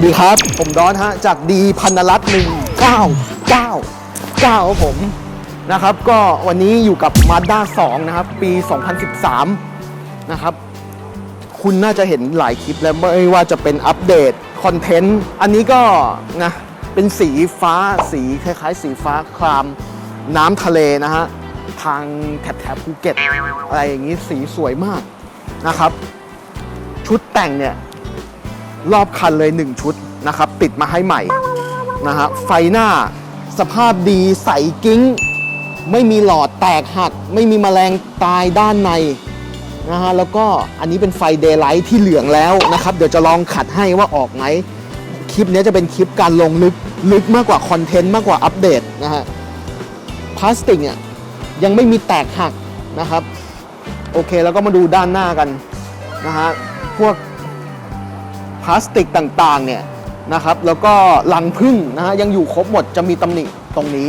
วัสดีครับ ผมดอนฮะ จากดีพันรัตหนึ่งเก้าเก้าเก้าครับผมนะครับ ก็วันนี้อยู่กับ Mazda 2 นะครับ ปี 2013 นะครับ คุณน่าจะเห็นหลายคลิปแล้วไม่ว่าจะเป็นอัปเดต คอนเทนต์ อันนี้ก็นะ เป็นสีฟ้าสีคล้ายๆ สีฟ้าครามน้ำทะเลนะฮะ ทางแถบแถบภูเก็ต อะไรอย่างนี้สีสวยมากนะครับ ชุดแต่งเนี่ย รอบคันเลย 1 ชุดนะครับ ติดมาให้ใหม่นะฮะไฟหน้าสภาพดีใสกิ้ง ไม่มีหลอดแตกหัก ไม่มีแมลงตายด้านในนะฮะแล้วก็อันนี้เป็นไฟเดย์ไลท์ที่เหลืองแล้วนะครับ เดี๋ยวจะลองขัดให้ว่าออกไหมคลิปนี้จะเป็นคลิปการลงลึกลึกมากกว่าคอนเทนต์มากกว่าอัปเดตนะฮะพลาสติกเนี่ยยังไม่มีแตกหักนะครับ โอเคแล้วก็มาดูด้านหน้ากันนะฮะพวก พลาสติกต่างๆเนี่ยนะครับแล้วก็ลังพึ่งนะฮะยังอยู่ครบหมดจะมีตำหนิตรงนี้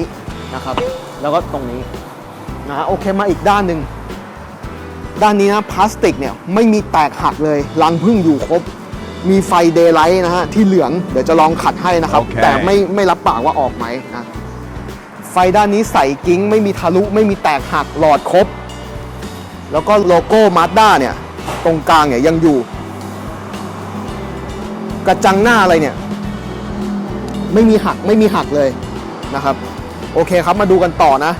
นะครับ แล้วก็ตรงนี้นะฮะโอเคมาอีกด้านหนึ่งด้านนี้นะพลาสติกเนี่ยไม่มีแตกหักเลยลังพึ่งอยู่ครบ มีไฟเดย์ไลท์นะฮะที่เหลืองเดี๋ยวจะลองขัดให้นะครับโอเคแต่ไม่ไม่รับปากว่าออกไหมนะไฟด้านนี้ใสกิ้ง ไม่มีทะลุไม่มีแตกหักหลอดครบ แล้วก็โลโก้มาด้าเนี่ยตรงกลางเนี่ยยังอยู่ กระจังหน้าอะไรเนี่ย ไม่มีหักไม่มีหักเลยนะครับ โอเคครับมาดูกันต่อนะ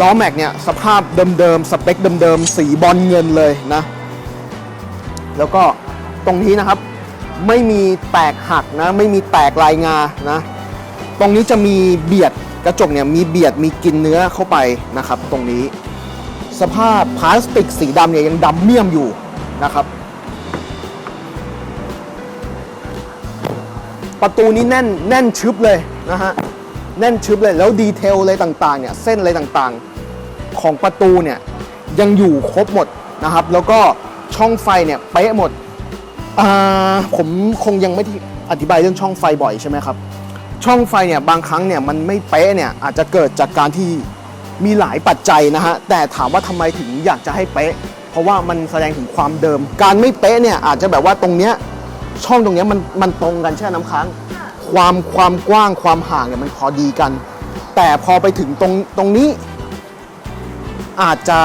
ล้อแม็กเนี่ยสภาพเดิมๆสเปคเดิมๆสีบอลเงินเลยนะ แล้วก็ตรงนี้นะครับ ไม่มีแตกหักนะ ไม่มีแตกลายงานะ ตรงนี้จะมีเบียดกระจกเนี่ยมีเบียดมีกินเนื้อเข้าไปนะครับ ตรงนี้ สภาพพลาสติกสีดำเนี่ยยังดำเมี่ยมอยู่นะครับ ประตูนี้แน่นแน่นชึบเลยนะฮะแน่นชึบเลยแล้วดีเทลอะไรต่างๆเนี่ยเส้นอะไรต่างๆ ของประตูเนี่ยยังอยู่ครบหมดนะครับ แล้วก็ช่องไฟเนี่ยเป๊ะหมดผมคงยังไม่อธิบายเรื่องช่องไฟบ่อยใช่ไหมครับ ช่องไฟเนี่ยบางครั้งเนี่ยมันไม่เป๊ะเนี่ยอาจจะเกิดจากการที่มีหลายปัจจัยนะฮะแต่ถามว่าทำไมถึงอยากจะให้เป๊ะ เพราะว่ามันแสดงถึงความเดิม การไม่เป๊ะเนี่ยอาจจะแบบว่าตรงเนี้ย ช่องตรงนี้มันมันตรงกันใช่ไหมน้ำค้าง ความความกว้างความห่างเนี่ยมันพอดีกัน แต่พอไปถึงตรงตรงนี้ อาจจะ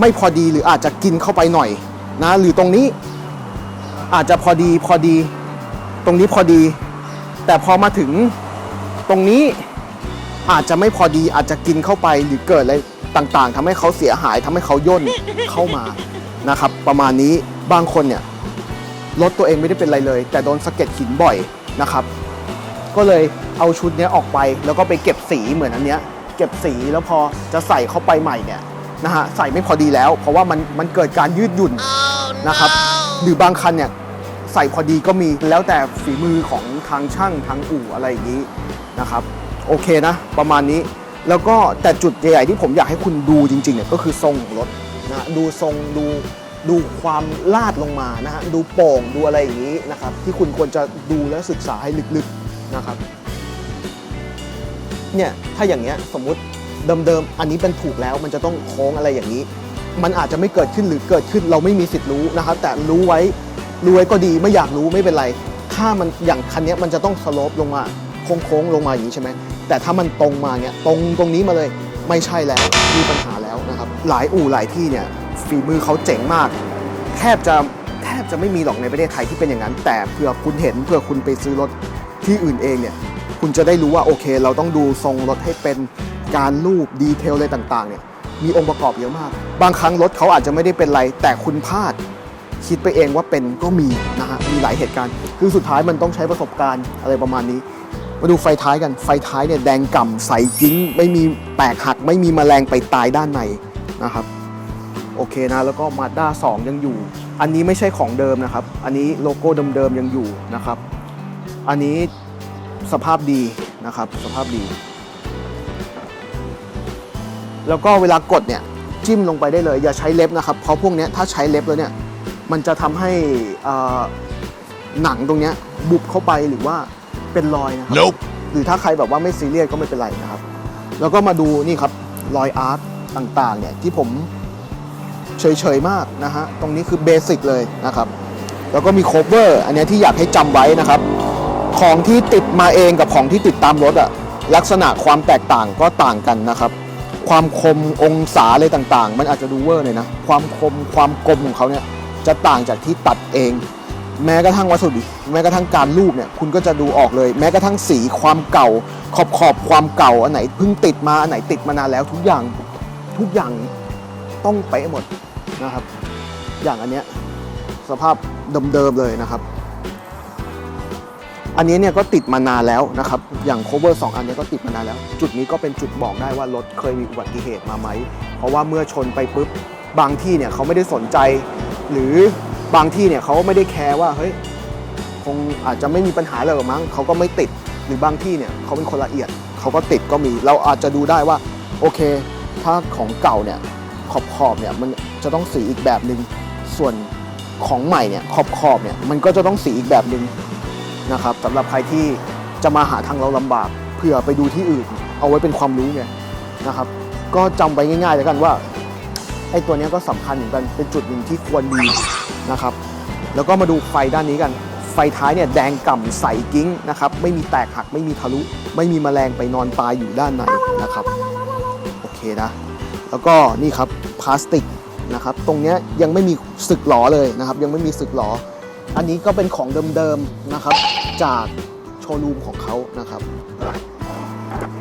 ไม่พอดีหรืออาจจะกินเข้าไปหน่อยนะหรือตรงนี้อาจจะพอดีพอดี ตรงนี้พอดี แต่พอมาถึงตรงนี้อาจจะไม่พอดีอาจจะกินเข้าไปหรือเกิดอะไรต่างๆทำให้เขาเสียหายทำให้เขาย่นเข้ามานะครับ ประมาณนี้บางคนเนี่ย รถตัวเองไม่ได้เป็นอะไรเลย แต่โดนสะเก็ดหินบ่อยนะครับ ก็เลยเอาชุดเนี้ยออกไปแล้วก็ไปเก็บสีเหมือนอันเนี้ยเก็บสีแล้วพอจะใส่เข้าไปใหม่เนี่ยนะฮะใส่ไม่พอดีแล้ว เพราะว่ามันมันเกิดการยืดหยุ่นนะครับหรือบางคันเนี่ยใส่พอดีก็มีแล้วแต่ฝีมือของทางช่างทางอู่อะไรอย่างนี้นะครับโอเคนะ ประมาณนี้แล้วก็แต่จุดใหญ่ๆที่ผมอยากให้คุณดูจริงๆเนี่ยก็คือทรงของรถนะดูทรงดู ดูความลาดลงมานะฮะดูโป่งดูอะไรอย่างนี้นะครับ ที่คุณควรจะดูและศึกษาให้ลึกๆนะครับเนี่ยถ้าอย่างเงี้ยสมมุติเดิมๆอันนี้เป็นถูกแล้วมันจะต้องโค้งอะไรอย่างนี้ มันอาจจะไม่เกิดขึ้นหรือเกิดขึ้นเราไม่มีสิทธิ์รู้นะครับ แต่รู้ไว้รู้ไว้ก็ดีไม่อยากรู้ไม่เป็นไร ถ้ามันอย่างคันนี้มันจะต้องสโลปลงมาโค้งๆลงมาอย่างนี้ใช่ไหมแต่ถ้ามันตรงมาเนี่ยตรงตรงนี้มาเลยไม่ใช่แล้วมีปัญหาแล้วนะครับ หลายอู่หลายที่เนี่ย ฝีมือเขาเจ๋งมาก แทบจะแทบจะไม่มีหรอกในประเทศไทยที่เป็นอย่างนั้น แต่เผื่อคุณเห็นเผื่อคุณไปซื้อรถที่อื่นเองเนี่ยคุณจะได้รู้ว่าโอเค เราต้องดูทรงรถให้เป็นการรูปดีเทลอะไรต่างๆเนี่ยมีองค์ประกอบเยอะมาก บางครั้งรถเขาอาจจะไม่ได้เป็นไร แต่คุณพลาด คิดไปเองว่าเป็นก็มีนะฮะมีหลายเหตุการณ์ คือสุดท้ายมันต้องใช้ประสบการณ์อะไรประมาณนี้ มาดูไฟท้ายกันไฟท้ายเนี่ยแดงก่ำใสกิ้ง ไม่มีแตกหัก ไม่มีแมลงไปตายด้านในนะครับ โอเคนะ แล้วก็มาด้า2ยังอยู่ อันนี้ไม่ใช่ของเดิมนะครับ อันนี้โลโก้เดิมๆยังอยู่นะครับ อันนี้สภาพดีนะครับ สภาพดี แล้วก็เวลากดเนี่ยจิ้มลงไปได้เลย อย่าใช้เล็บนะครับ เพราะพวกเนี้ยถ้าใช้เล็บแล้วเนี่ย มันจะทำให้เอ่อหนังตรงเนี้ยบุบเข้าไปหรือว่าเป็นรอยนะครับ Nope หรือถ้าใครแบบว่าไม่ซีเรียสก็ไม่เป็นไรนะครับ แล้วก็มาดูนี่ครับรอยอาร์ตต่างๆเนี่ยที่ผม เฉยๆมากนะฮะ ตรงนี้คือเบสิกเลยนะครับ แล้วก็มีโคเวอร์ อันนี้ที่อยากให้จำไว้นะครับ ของที่ติดมาเองกับของที่ติดตามรถอะลักษณะความแตกต่างก็ต่างกันนะครับ ความคมองศาอะไรต่างๆ มันอาจจะดูเวอร์เลยนะ ความคมความกลมของเขาเนี่ยจะต่างจากที่ตัดเอง แม้กระทั่งวัสดุแม้กระทั่งการรูปเนี่ยคุณก็จะดูออกเลย แม้กระทั่งสีความเก่า ขอบขอบความเก่าอันไหนเพิ่งติดมาอันไหนติดมานานแล้วทุกอย่างทุกอย่างต้องเป๊ะหมด นะครับ อย่างอันเนี้ยสภาพเดิมๆเลยนะครับ อันนี้เนี่ยก็ติดมานานแล้วนะครับ อย่าง cover 2อันนี้ก็ติดมานานแล้ว จุดนี้ก็เป็นจุดบอกได้ว่ารถเคยมีอุบัติเหตุมาไหม เพราะว่าเมื่อชนไปปุ๊บบางที่เนี่ยเขาไม่ได้สนใจ หรือบางที่เนี่ยเขาไม่ได้แคร์ว่าเฮ้ยคงอาจจะไม่มีปัญหาอะไรหรอกมั้งเขาก็ไม่ติดหรือบางที่เนี่ยเขาเป็นคนละเอียดเขาก็ติดก็มี เราอาจจะดูได้ว่าโอเค ถ้าของเก่าเนี่ย ขอบขอบเนี่ยมันจะต้องสีอีกแบบหนึ่งส่วนของใหม่เนี่ยขอบขอบเนี่ยมันก็จะต้องสีอีกแบบหนึ่งนะครับสำหรับใครที่จะมาหาทางเราลำบากเผื่อไปดูที่อื่น เอาไว้เป็นความรู้ไงนะครับ ก็จำไว้ง่ายๆแล้วกันว่าไอ้ตัวเนี้ยก็สำคัญเหมือนกันเป็นจุดหนึ่งที่ควรมีนะครับ แล้วก็มาดูไฟด้านนี้กัน ไฟท้ายเนี่ยแดงก่ำใสกิ้งนะครับไม่มีแตกหักไม่มีทะลุ ไม่มีแมลงไปนอนตายอยู่ด้านในนะครับ โอเคนะ แล้วก็นี่ครับพลาสติกนะครับตรงนี้ยยังไม่มีสึกหลอเลยนะครับ ยังไม่มีสึกหลออันนี้ก็เป็นของเดิมๆนะครับ จากโชว์รูมของเขานะครับ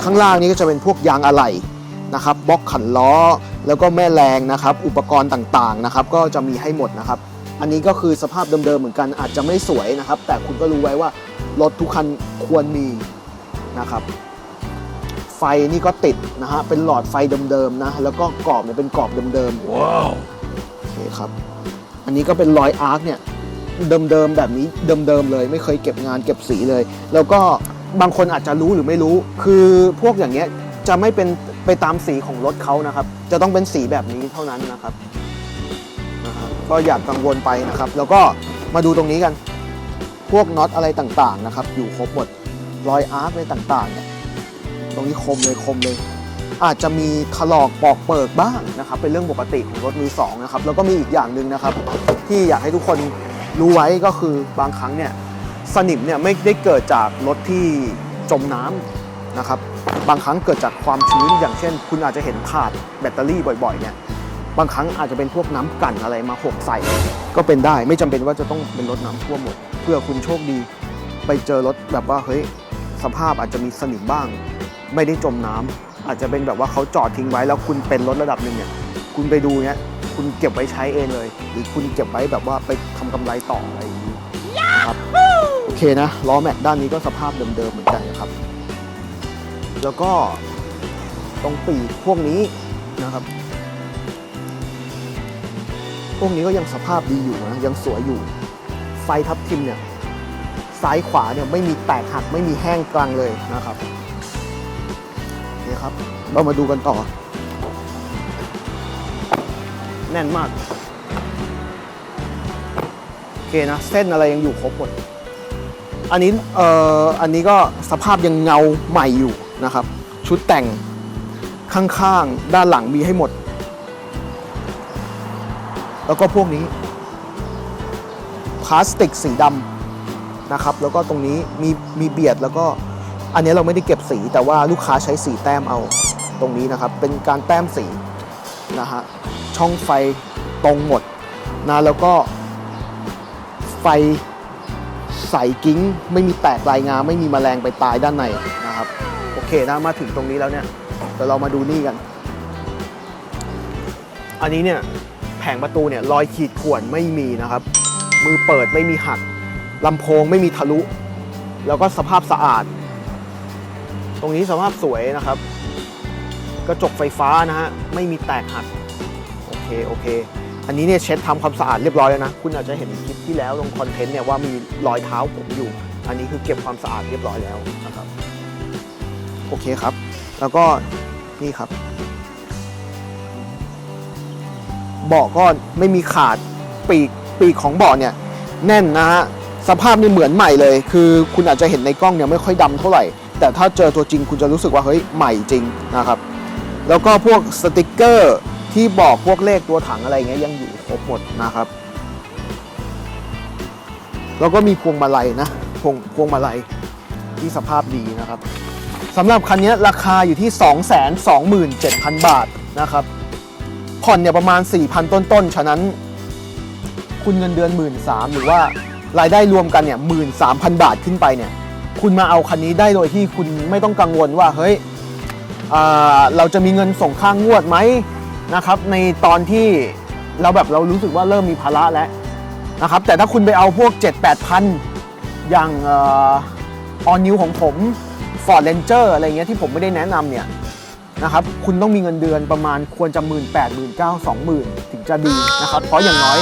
ข้างล่างนี้ก็จะเป็นพวกยางอะไหล่นะครับบล็อกขันล้อ แล้วก็แม่แรงนะครับ อุปกรณ์ต่างๆนะครับ ก็จะมีให้หมดนะครับ อันนี้ก็คือสภาพเดิมๆเหมือนกันอาจจะไม่สวยนะครับ แต่คุณก็รู้ไว้ว่ารถทุกคันควรมีนะครับ ไฟนี่ก็ติดนะฮะ เป็นหลอดไฟเดิมๆนะ แล้วก็กรอบเนี่ยเป็นกรอบเดิมๆ ว้าว โอเคครับ อันนี้ก็เป็นรอยอาร์คเนี่ยเดิมๆแบบนี้เดิมๆเลย ไม่เคยเก็บงานเก็บสีเลย แล้วก็บางคนอาจจะรู้หรือไม่รู้ คือพวกอย่างเงี้ยจะไม่เป็นไปตามสีของรถเขานะครับ จะต้องเป็นสีแบบนี้เท่านั้นนะครับนะฮะก็อย่ากกังวลไปนะครับ แล้วก็มาดูตรงนี้กัน พวกน็อตอะไรต่างๆนะครับ อยู่ครบหมด รอยอาร์คอะไรต่างๆเนี่ยต รงนี้คมเลยคมเลย อาจจะมีถลอกปอกเปิกบ้างนะครับ เป็นเรื่องปกติของรถมือสองนะครับ แล้วก็มีอีกอย่างหนึ่งนะครับ ที่อยากให้ทุกคนรู้ไว้ก็คือบางครั้งเนี่ยสนิมเนี่ยไม่ได้เกิดจากรถที่จมน้ำนะครับ บางครั้งเกิดจากความชื้นอย่างเช่น คุณอาจจะเห็นขาดแบตเตอรี่บ่อยๆเนี่ยบางครั้งอาจจะเป็นพวกน้ำกลั่นอะไรมาหกใส่ ก็เป็นได้ไม่จำเป็นว่าจะต้องเป็นรถน้ำท่วมหมด เพื่อคุณโชคดี ไปเจอรถแบบว่าเฮ้ยสภาพอาจจะมีสนิมบ้าง ไม่ได้จมน้ำอาจจะเป็นแบบว่าเขาจอดทิ้งไว้แล้วคุณเป็นรถระดับหนึ่งเนี่ยคุณไปดูเนี่ยคุณเก็บไว้ใช้เองเลย หรือคุณเก็บไว้แบบว่าไปทำกำไรต่ออะไรอย่างนี้นะครับโอเคนะล้อแม็กด้านนี้ก็สภาพเดิมๆเหมือนกันนะครับ แล้วก็ตรงปีกพวกนี้นะครับ พวกนี้ก็ยังสภาพดีอยู่นะยังสวยอยู่ ไฟทับทิมเนี่ยซ้ายขวาเนี่ยไม่มีแตกหักไม่มีแห้งกลางเลยนะครับ นี่ครับ เรามาดูกันต่อ แน่นมาก โอเคนะ เส้นอะไรยังอยู่ครบหมด อันนี้ เอ่อ อันนี้ก็สภาพยังเงาใหม่อยู่นะครับ ชุดแต่งข้างๆ ด้านหลังมีให้หมด แล้วก็พวกนี้ พลาสติกสีดำนะครับ แล้วก็ตรงนี้มีมีเบียดแล้วก็ อันนี้เราไม่ได้เก็บสีแต่ว่าลูกค้าใช้สีแต้มเอาตรงนี้นะครับ เป็นการแต้มสีนะฮะช่องไฟตรงหมดนะแล้วก็ไฟใสกิ้ง ไม่มีแตกลายงา ไม่มีแมลงไปตายด้านในนะครับ โอเคนะมาถึงตรงนี้แล้วเนี่ยเดี๋ยวเรามาดูนี่กัน อันนี้เนี่ยแผงประตูเนี่ยรอยขีดข่วนไม่มีนะครับ มือเปิดไม่มีหักลำโพงไม่มีทะลุ แล้วก็สภาพสะอาด ตรงนี้สภาพสวยนะครับ กระจกไฟฟ้านะฮะไม่มีแตกหักโอเคโอเค อันนี้เนี่ยเช็ดทำความสะอาดเรียบร้อยแล้วนะ คุณอาจจะเห็นคลิปที่แล้วลงคอนเทนต์เนี่ยว่ามีรอยเท้าผมอยู่ อันนี้คือเก็บความสะอาดเรียบร้อยแล้วนะครับโอเคครับ แล้วก็นี่ครับเบาะก็ไม่มีขาดปีกปีกของเบาะเนี่ยแน่นนะฮะสภาพนี่เหมือนใหม่เลย คือคุณอาจจะเห็นในกล้องเนี่ยไม่ค่อยดำเท่าไหร่ แต่ถ้าเจอตัวจริงคุณจะรู้สึกว่าเฮ้ยใหม่จริงนะครับ แล้วก็พวกสติกเกอร์ที่บอกพวกเลขตัวถังอะไรเงี้ยยังอยู่ครบหมดนะครับ แล้วก็มีพวงมาลัยนะพวงพวงมาลัยที่สภาพดีนะครับสำหรับคันนี้ราคาอยู่ที่ 227,000 บาทนะครับ ผ่อนเนี่ยประมาณ 4,000 ต้นๆ ฉะนั้น คุณเงินเดือน 1 3ื่นหรือว่ารายได้รวมกันเนี่ยหมื่นสามพันบาทขึ้นไปเนี่ย คุณมาเอาคันนี้ได้โดยที่คุณไม่ต้องกังวลว่าเฮ้ยเราจะมีเงินส่งค่างวดไหมนะครับ ในตอนที่เราแบบเรารู้สึกว่าเริ่มมีภาระแล้วนะครับ แต่ถ้าคุณไปเอาพวก 7 8พันอย่างออนิวของผม Ford Ranger อะไรเงี้ยที่ผมไม่ได้แนะนำเนี่ยนะครับ คุณต้องมีเงินเดือนประมาณควรจะหมื่นแปดหมื่นเก้าสองหมื่นถึงจะดีนะครับ เพราะอย่างน้อย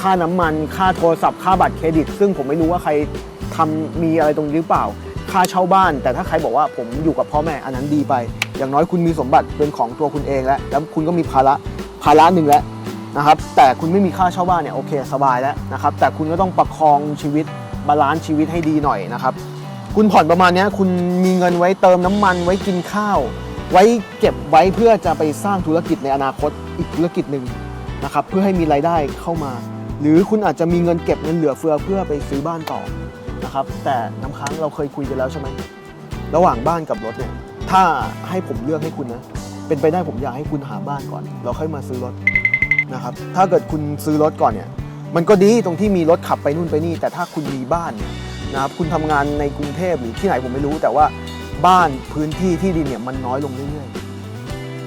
ค่าน้ำมันค่าโทรศัพท์ค่าบัตรเครดิต ซึ่งผมไม่รู้ว่าใคร ทำมีอะไรตรงนี้หรือเปล่า ค่าเช่าบ้าน แต่ถ้าใครบอกว่าผมอยู่กับพ่อแม่อันนั้นดีไป อย่างน้อยคุณมีสมบัติเป็นของตัวคุณเองแล้วแล้วคุณก็มีภาระภาระหนึ่งแล้วนะครับ แต่คุณไม่มีค่าเช่าบ้านเนี่ยโอเคสบายแล้วนะครับ แต่คุณก็ต้องประคองชีวิตบาลานซ์ชีวิตให้ดีหน่อยนะครับ คุณผ่อนประมาณนี้คุณมีเงินไว้เติมน้ำมันไว้กินข้าว ไว้เก็บไว้เพื่อจะไปสร้างธุรกิจในอนาคตอีกธุรกิจหนึ่งนะครับเพื่อให้มีรายได้เข้ามา หรือคุณอาจจะมีเงินเก็บเงินเหลือเฟือเพื่อไปซื้อบ้านต่อ นะครับ แต่น้ำค้างเราเคยคุยกันแล้วใช่ไหมระหว่างบ้านกับรถเนี่ย ถ้าให้ผมเลือกให้คุณนะ เป็นไปได้ผมอยากให้คุณหาบ้านก่อน เราค่อยมาซื้อรถนะครับ ถ้าเกิดคุณซื้อรถก่อนเนี่ย มันก็ดีตรงที่มีรถขับไปนู่นไปนี่ แต่ถ้าคุณมีบ้านนะครับ คุณทำงานในกรุงเทพหรือที่ไหนผมไม่รู้ แต่ว่าบ้านพื้นที่ที่ดินเนี่ยมันน้อยลงเรื่อยๆ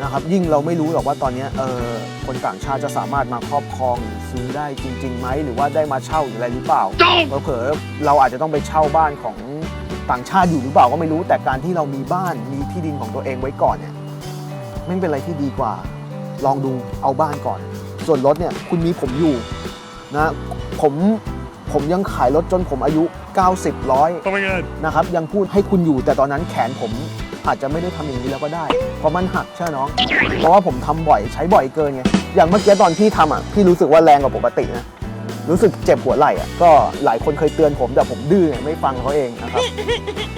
นะครับ ยิ่งเราไม่รู้หรอกว่าตอนเนี้ยเออคนต่างชาติจะสามารถมาครอบครองหรือซื้อได้จริงๆไหมหรือว่าได้มาเช่าหรืออะไรหรือเปล่าเผลอๆเราอาจจะต้องไปเช่าบ้านของต่างชาติอยู่หรือเปล่าก็ไม่รู้แต่การที่เรามีบ้านมีที่ดินของตัวเองไว้ก่อนเนี่ยไม่เป็นอะไรที่ดีกว่า ลองดูเอาบ้านก่อน ส่วนรถเนี่ยคุณมีผมอยู่นะผมผมยังขายรถจนผมอายุ 90 ร้อย Oh my god. นะครับยังพูดให้คุณอยู่แต่ตอนนั้นแขนผม อาจจะไม่ได้ทำอย่างนี้แล้วก็ได้ เพราะมันหักใช่ไหมน้อง เพราะว่าผมทำบ่อยใช้บ่อยเกินไง อย่างเมื่อกี้ตอนที่ทำอะพี่รู้สึกว่าแรงกว่าปกตินะ รู้สึกเจ็บหัวไหล่อะ ก็หลายคนเคยเตือนผมแต่ผมดื้อไงไม่ฟังเขาเองนะครับ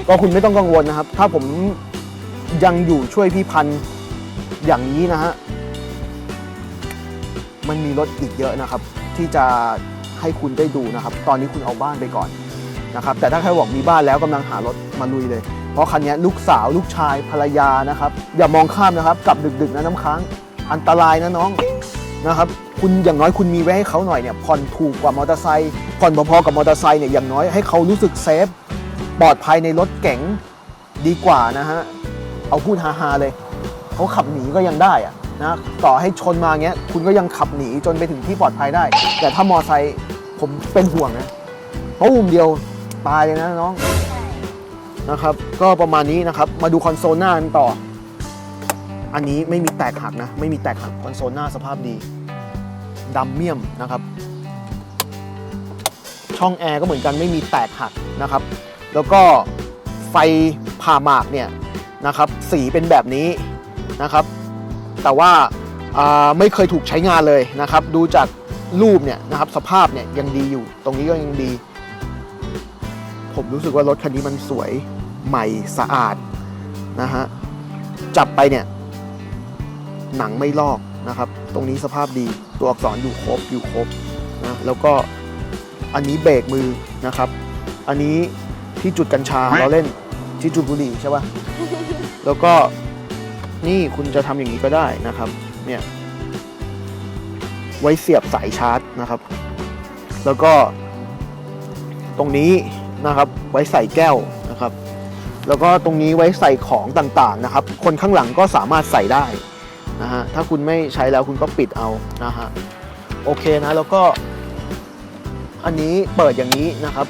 ก็คุณไม่ต้องกังวลนะครับ ถ้าผมยังอยู่ช่วยพี่พันอย่างนี้นะฮะ มันมีรถอีกเยอะนะครับ ที่จะให้คุณได้ดูนะครับ ตอนนี้คุณเอาบ้านไปก่อนนะครับ แต่ถ้าใครบอกมีบ้านแล้วกำลังหารถมาลุยเลย เพราะคันนี้ลูกสาวลูกชายภรรยานะครับ อย่ามองข้ามนะครับกลับดึกๆนะน้ำค้างอันตรายนะน้องนะครับคุณอย่างน้อยคุณมีไว้ให้เขาหน่อยเนี่ยผ่อนถูกกว่ามอเตอร์ไซค์ผ่อนพอๆกับมอเตอร์ไซค์เนี่ยอย่างน้อยให้เขารู้สึกเซฟปลอดภัยในรถเก๋งดีกว่านะฮะเอาพูดฮาๆเลยเขาขับหนีก็ยังได้อะนะต่อให้ชนมาเงี้ยคุณก็ยังขับหนีจนไปถึงที่ปลอดภัยได้ แต่ถ้ามอเตอร์ไซค์ผมเป็นห่วงนะเพราะอุ่มเดียวตายเลยนะน้อง นะครับ ก็ประมาณนี้นะครับ มาดูคอนโซลหน้ากันต่อ อันนี้ไม่มีแตกหักนะ ไม่มีแตกหักคอนโซลหน้าสภาพดีดำเมี่ยมนะครับ ช่องแอร์ก็เหมือนกันไม่มีแตกหักนะครับ แล้วก็ไฟผ่าหมากเนี่ยนะครับ สีเป็นแบบนี้นะครับ แต่ว่าอ่าไม่เคยถูกใช้งานเลยนะครับ ดูจากรูปเนี่ยนะครับ สภาพเนี่ยยังดีอยู่ ตรงนี้ก็ยังดี ผมรู้สึกว่ารถคันนี้มันสวยใหม่สะอาดนะฮะจับไปเนี่ย หนังไม่ลอกนะครับ ตรงนี้สภาพดีตัวอักษรอยู่ครบอยู่ครบนะแล้วก็อันนี้เบรกมือนะครับ อันนี้ที่จุดกัญชาเราเล่นที่จุดบุหรี่ใช่ปะแล้วก็นี่คุณจะทำอย่างนี้ก็ได้นะครับ เนี่ย ไว้เสียบสายชาร์จนะครับ แล้วก็ตรงนี้ นะครับ ไว้ใส่แก้วนะครับ แล้วก็ตรงนี้ไว้ใส่ของต่างๆนะครับ คนข้างหลังก็สามารถใส่ได้นะฮะถ้าคุณไม่ใช้แล้วคุณก็ปิดเอานะฮะโอเคนะแล้วก็ อันนี้เปิดอย่างนี้นะครับ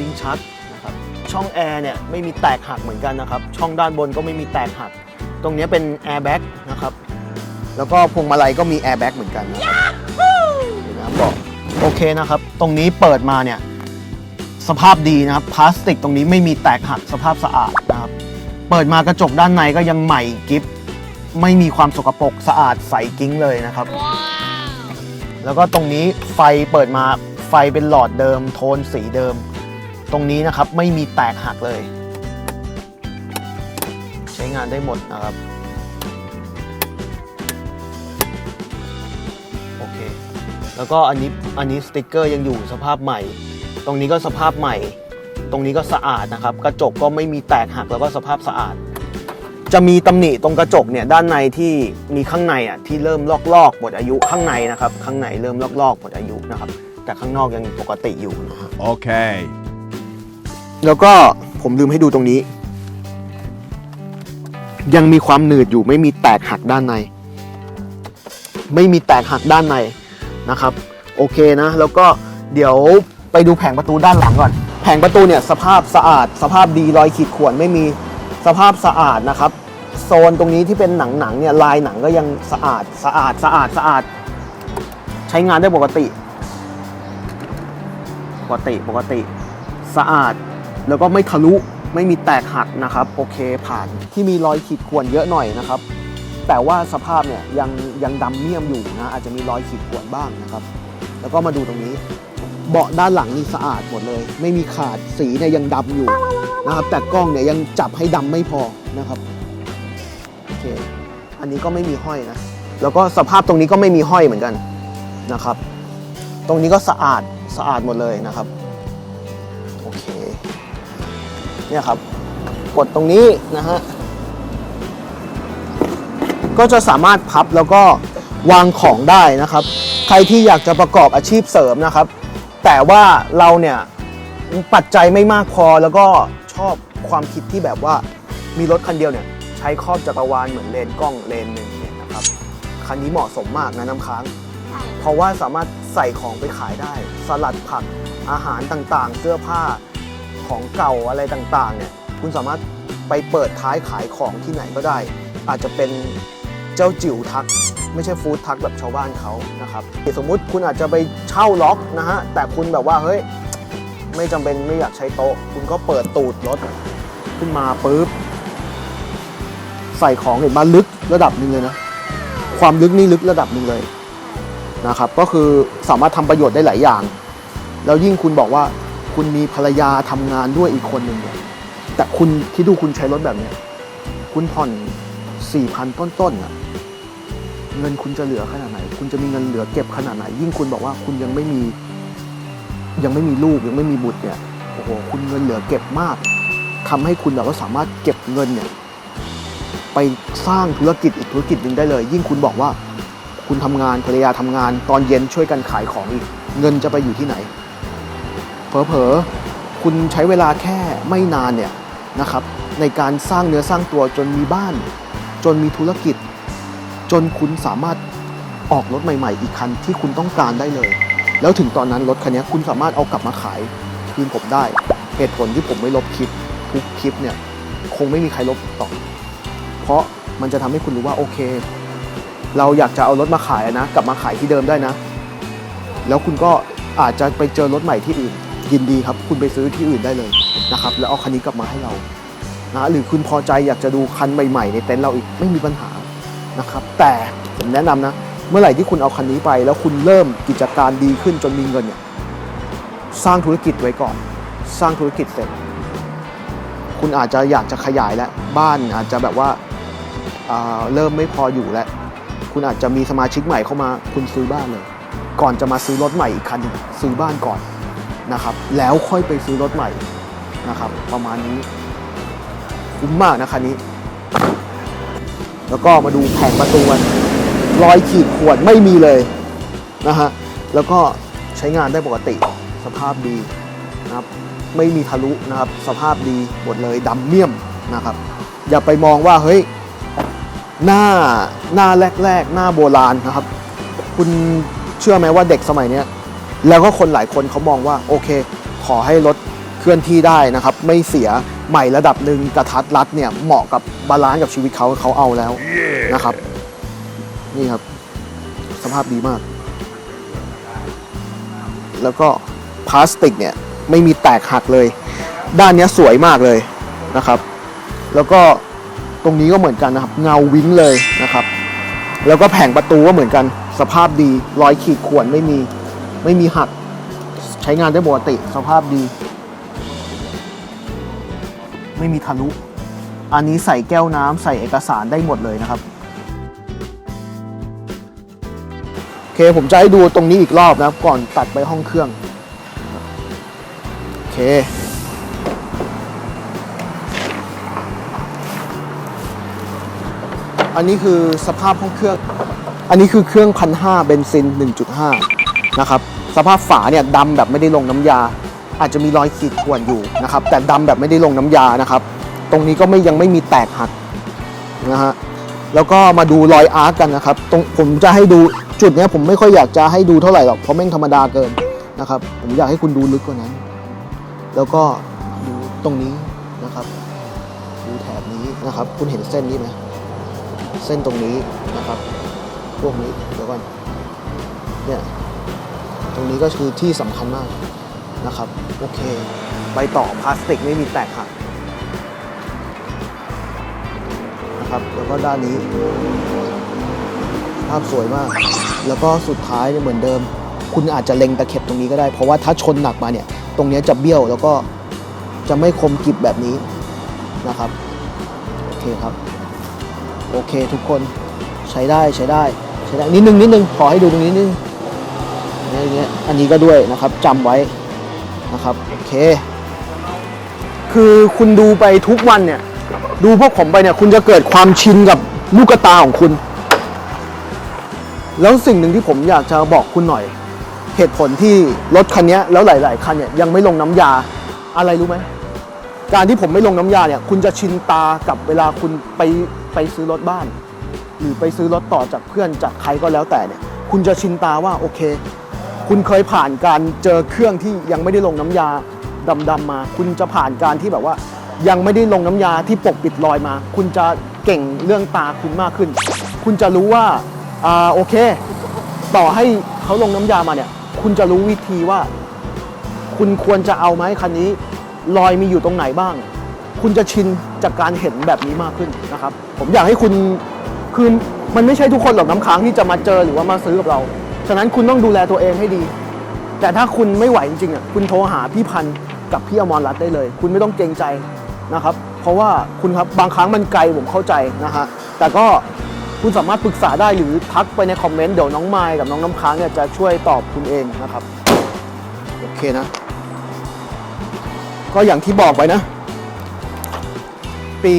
ลิงก์ชัดนะครับช่องแอร์เนี่ยไม่มีแตกหักเหมือนกันนะครับ ช่องด้านบนก็ไม่มีแตกหัก ตรงนี้เป็นแอร์แบ็กนะครับแล้วก็พวงมาลัยก็มีแอร์แบ็กเหมือนกันนะครับเดี๋ยวนะบอกโอเคนะครับ ตรงนี้เปิดมาเนี่ย สภาพดีนะครับพลาสติกตรงนี้ไม่มีแตกหักสภาพสะอาดนะครับเปิดมากระจกด้านในก็ยังใหม่กิฟไม่มีความสกปรกสะอาดใสกิ้งเลยนะครับ แล้วก็ตรงนี้ไฟเปิดมาไฟเป็นหลอดเดิม โทนสีเดิม ตรงนี้นะครับไม่มีแตกหักเลย ใช้งานได้หมดนะครับโอเคแล้วก็อันนี้อันนี้สติกเกอร์ยังอยู่สภาพใหม่ ตรงนี้ก็สภาพใหม่ ตรงนี้ก็สะอาดนะครับ กระจกก็ไม่มีแตกหักแล้วก็สภาพสะอาด จะมีตำหนิตรงกระจกเนี่ยด้านในที่มีข้างในอะที่เริ่มลอกๆหมดอายุข้างในนะครับ ข้างในเริ่มลอกๆหมดอายุนะครับ แต่ข้างนอกยังปกติอยู่นะฮะ Okay. แล้วก็ผมลืมให้ดูตรงนี้ ยังมีความหนืดอยู่ไม่มีแตกหักด้านใน ไม่มีแตกหักด้านในนะครับ โอเคนะ แล้วก็เดี๋ยว ไปดูแผงประตูด้านหลังก่อน แผงประตูเนี่ยสภาพสะอาด สภาพดีรอยขีดข่วนไม่มีสภาพสะอาดนะครับ โซนตรงนี้ที่เป็นหนังหนังๆเนี่ยลายหนังก็ยังสะอาดสะอาดสะอาดสะอาด ใช้งานได้ปกติ ปกติปกติสะอาดแล้วก็ไม่ทะลุไม่มีแตกหักนะครับ โอเคผ่านที่มีรอยขีดข่วนเยอะหน่อยนะครับ แต่ว่าสภาพเนี่ยยังยังดำเมี่ยมอยู่นะอาจจะมีรอยขีดข่วนบ้างนะครับ แล้วก็มาดูตรงนี้ เบาะด้านหลังนี่สะอาดหมดเลย ไม่มีขาดสีเนี่ยยังดำอยู่นะครับ แต่กล้องเนี่ยยังจับให้ดำไม่พอนะครับโอเคอันนี้ก็ไม่มีห้อยนะ แล้วก็สภาพตรงนี้ก็ไม่มีห้อยเหมือนกันนะครับ ตรงนี้ก็สะอาดสะอาดหมดเลยนะครับโอเคเนี่ยครับ กดตรงนี้นะฮะก็จะสามารถพับแล้วก็วางของได้นะครับ ใครที่อยากจะประกอบอาชีพเสริมนะครับ แต่ว่าเราเนี่ยปัจจัยไม่มากพอแล้วก็ชอบความคิดที่แบบว่ามีรถคันเดียวเนี่ยใช้ครอบจักรวาลเหมือนเลนกล้องเลนหนึ่งเนี่ยนะครับคันนี้เหมาะสมมากนะน้ำค้าง เพราะว่าสามารถใส่ของไปขายได้ สลัดผักอาหารต่างๆ เสื้อผ้าของเก่าอะไรต่างๆเนี่ยคุณสามารถไปเปิดท้ายขายของที่ไหนก็ได้ อาจจะเป็น เจ้าจิ๋วทัก ไม่ใช่ฟู้ดทักแบบชาวบ้านเขานะครับสมมุติคุณอาจจะไปเช่าล็อกนะฮะแต่คุณแบบว่าเฮ้ยไม่จำเป็นไม่อยากใช้โต๊ะ คุณก็เปิดตูดรถขึ้นมาปุ๊บใส่ของเห็นมาลึกระดับหนึ่งเลยนะความลึกนี่ลึกระดับหนึ่งเลยนะครับ ก็คือสามารถทำประโยชน์ได้หลายอย่าง แล้วยิ่งคุณบอกว่าคุณมีภรรยาทำงานด้วยอีกคนหนึ่งเนี่ยแต่คุณคิดดูคุณใช้รถแบบเนี้ยคุณผ่อน4ี่พันต้นๆอะ เงินคุณจะเหลือขนาดไหน คุณจะมีเงินเหลือเก็บขนาดไหน ยิ่งคุณบอกว่าคุณยังไม่มี ยังไม่มีลูกยังไม่มีบุตรเนี่ยโอ้โหคุณเงินเหลือเก็บมากทำให้คุณแบบว่าสามารถเก็บเงินเนี่ยไปสร้างธุรกิจอีกธุรกิจหนึ่งได้เลย ยิ่งคุณบอกว่า คุณทำงานภรรยาทำงาน ตอนเย็นช่วยกันขายของอีก เงินจะไปอยู่ที่ไหนเผลอๆคุณใช้เวลาแค่ไม่นานเนี่ยนะครับ ในการสร้างเนื้อสร้างตัวจนมีบ้าน จนมีธุรกิจ จนคุณสามารถออกรถใหม่ ๆ อีกคันที่คุณต้องการได้เลย แล้วถึงตอนนั้นรถคันนี้คุณสามารถเอากลับมาขายคืนผมได้ เหตุผลที่ผมไม่ลบคลิปทุกคลิปเนี่ยคงไม่มีใครลบต่อ เพราะมันจะทำให้คุณรู้ว่าโอเค เราอยากจะเอารถมาขายนะ กลับมาขายที่เดิมได้นะ แล้วคุณก็อาจจะไปเจอรถใหม่ที่อื่น ยินดีครับ คุณไปซื้อที่อื่นได้เลยนะครับ แล้วเอาคันนี้กลับมาให้เรานะหรือคุณพอใจอยากจะดูคันใหม่ ๆ ในเต็นท์เราอีกไม่มีปัญหา นะครับ แต่ผมแนะนำนะ เมื่อไหร่ที่คุณเอาคันนี้ไป แล้วคุณเริ่มกิจการดีขึ้นจนมีเงินเนี่ยสร้างธุรกิจไว้ก่อน สร้างธุรกิจเสร็จ คุณอาจจะอยากจะขยายแล้วบ้านอาจจะแบบว่าอ่าเริ่มไม่พออยู่แล้ว คุณอาจจะมีสมาชิกใหม่เข้ามา คุณซื้อบ้านเลย ก่อนจะมาซื้อรถใหม่อีกคันนึงซื้อบ้านก่อนนะครับ แล้วค่อยไปซื้อรถใหม่นะครับ ประมาณนี้คุ้มมากนะคันนี้ แล้วก็มาดูแผงประตูกันรอยขีดข่วนไม่มีเลยนะฮะแล้วก็ใช้งานได้ปกติสภาพดีนะครับไม่มีทะลุนะครับ สภาพดีหมดเลยดำเมี่ยมนะครับ อย่าไปมองว่าเฮ้ยหน้าหน้าแรกๆ หน้าโบราณนะครับ คุณเชื่อไหมว่าเด็กสมัยเนี้ยแล้วก็คนหลายคนเขามองว่าโอเค ขอให้รถ เคลื่อนที่ได้นะครับ ไม่เสียใหม่ระดับหนึ่งกระทัดรัดเนี่ยเหมาะกับบาลานซ์กับชีวิตเขาเขาเอาแล้วนะครับ นี่ครับ สภาพดีมาก แล้วก็พลาสติกเนี่ยไม่มีแตกหักเลย ด้านเนี้ยสวยมากเลยนะครับ แล้วก็ตรงนี้ก็เหมือนกันนะครับ เงาวิ้งเลยนะครับ แล้วก็แผงประตูก็เหมือนกัน สภาพดีรอยขีดข่วนไม่มีไม่มีหัก ใช้งานได้ปกติสภาพดี ไม่มีทะลุ อันนี้ใส่แก้วน้ำใส่เอกสารได้หมดเลยนะครับโอเคผมจะให้ดูตรงนี้อีกรอบนะครับ ก่อนตัดไปห้องเครื่องโอเคอันนี้คือสภาพห้องเครื่อง อันนี้คือเครื่องพันห้าเบนซิน 1.5 นะครับ สภาพฝาเนี่ยดำแบบไม่ได้ลงน้ำยา อาจจะมีรอยขีดข่วนอยู่นะครับ แต่ดำแบบไม่ได้ลงน้ำยานะครับ ตรงนี้ก็ไม่ยังไม่มีแตกหักนะฮะแล้วก็มาดูรอยอาร์กกันนะครับ ตรงผมจะให้ดูจุดนี้ผมไม่ค่อยอยากจะให้ดูเท่าไหร่หรอกเพราะแม่งธรรมดาเกินนะครับ ผมอยากให้คุณดูลึกกว่านั้น แล้วก็ดูตรงนี้นะครับ ดูแถบนี้นะครับ คุณเห็นเส้นนี้ไหมเส้นตรงนี้นะครับ พวกนี้เดี๋ยวก่อนเนี่ยตรงนี้ก็คือที่สำคัญมาก นะครับ โอเคไปต่อพลาสติกไม่มีแตกหักนะครับ แล้วก็ด้านนี้ ภาพสวยมาก แล้วก็สุดท้ายเนี่ยเหมือนเดิม คุณอาจจะเล็งตะเข็บตรงนี้ก็ได้ เพราะว่าถ้าชนหนักมาเนี่ย ตรงนี้จะเบี้ยวแล้วก็จะไม่คมกริบแบบนี้นะครับ โอเคครับ โอเคทุกคนใช้ได้ใช้ได้ใช้ได้นิดนึงนิดนึงขอให้ดูตรงนี้นิดนึงอย่างเงี้ยอันนี้ก็ด้วยนะครับจำไว้ นะครับโอเค คือคุณดูไปทุกวันเนี่ย ดูพวกผมไปเนี่ย คุณจะเกิดความชินกับลูกตาของคุณ แล้วสิ่งหนึ่งที่ผมอยากจะบอกคุณหน่อย เหตุผลที่รถคันนี้แล้วหลาย ๆ คันเนี่ยยังไม่ลงน้ำยาอะไรรู้ไหมการที่ผมไม่ลงน้ำยาเนี่ย คุณจะชินตากับเวลาคุณไปไปซื้อรถบ้าน หรือไปซื้อรถต่อจากเพื่อนจากใครก็แล้วแต่เนี่ย คุณจะชินตาว่าโอเค คุณเคยผ่านการเจอเครื่องที่ยังไม่ได้ลงน้ำยาดำๆมา คุณจะผ่านการที่แบบว่า ยังไม่ได้ลงน้ำยาที่ปกปิดรอยมา คุณจะเก่งเรื่องตาคุณมากขึ้น คุณจะรู้ว่าอ่าโอเค ต่อให้เขาลงน้ำยามาเนี่ย คุณจะรู้วิธีว่า คุณควรจะเอาไหมคันนี้รอยมีอยู่ตรงไหนบ้าง คุณจะชินจากการเห็นแบบนี้มากขึ้นนะครับ ผมอยากให้คุณคือมันไม่ใช่ทุกคนหรอกน้ำค้างที่จะมาเจอหรือว่ามาซื้อกับเรา ฉะนั้นคุณต้องดูแลตัวเองให้ดี แต่ถ้าคุณไม่ไหวจริงๆอะคุณโทรหาพี่พันธ์กับพี่อมรรัตน์ได้เลย คุณไม่ต้องเกรงใจนะครับ เพราะว่าคุณครับบางครั้งมันไกลผมเข้าใจนะฮะแต่ก็คุณสามารถปรึกษาได้หรือทักไปในคอมเมนต์เดี๋ยวน้องไมค์กับน้องน้ำค้างเนี่ยจะช่วยตอบคุณเองนะครับโอเคนะ ก็อย่างที่บอกไปนะ ปี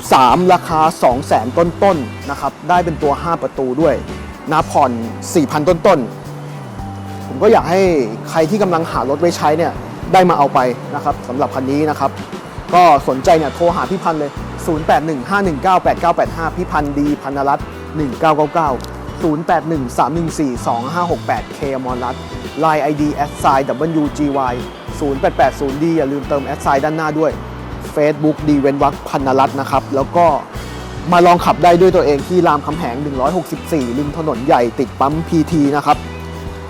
13 ราคา 200,000 ต้นๆนนะครับ ได้เป็นตัว 5 ประตูด้วย นาผ่อน 4,000 ต้นๆ ผมก็อยากให้ใครที่กำลังหารถไว้ใช้เนี่ยได้มาเอาไปนะครับสำหรับคันนี้นะครับ ก็สนใจเนี่ยโทรหาพี่พันเลย 0815198985 พี่พันดีพันรัตน์1999 0813142568เคมอนรัตน์ Line ID s i WGY 0880D อย่าลืมเติม s i ด้านหน้าด้วย Facebook ดีเวนวักพันรัตน์นะครับ แล้วก็ มาลองขับได้ด้วยตัวเองที่รามคำแหง 164 ริมถนนใหญ่ติดปั๊ม PT นะครับ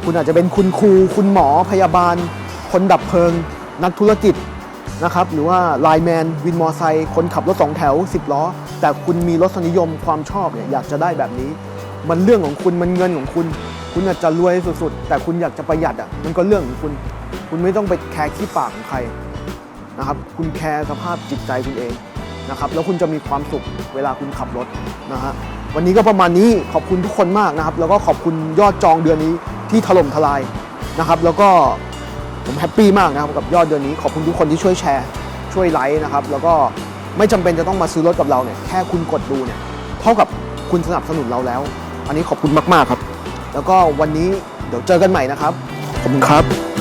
คุณอาจจะเป็นคุณครู คุณหมอพยาบาล คนดับเพลิง นักธุรกิจนะครับ หรือว่าไลน์แมน วินมอไซค์ คนขับรถสองแถว 10 ล้อ แต่คุณมีรสนิยมความชอบเนี่ยอยากจะได้แบบนี้ มันเรื่องของคุณ มันเงินของคุณ คุณอาจจะรวยสุดๆ แต่คุณอยากจะประหยัดอะ มันก็เรื่องของคุณ คุณไม่ต้องไปแคร์ขี้ปากของใครนะครับ คุณแคร์สภาพจิตใจคุณเอง นะครับแล้วคุณจะมีความสุขเวลาคุณขับรถนะฮะวันนี้ก็ประมาณนี้ขอบคุณทุกคนมากนะครับ แล้วก็ขอบคุณยอดจองเดือนนี้ที่ถล่มทลายนะครับ แล้วก็ผมแฮปปี้มากนะครับกับยอดเดือนนี้ขอบคุณทุกคนที่ช่วยแชร์ช่วยไลค์นะครับ แล้วก็ไม่จำเป็นจะต้องมาซื้อรถกับเราเนี่ยแค่คุณกดดูเนี่ยเท่ากับคุณสนับสนุนเราแล้ว อันนี้ขอบคุณมากๆครับ แล้วก็วันนี้เดี๋ยวเจอกันใหม่นะครับขอบคุณครับ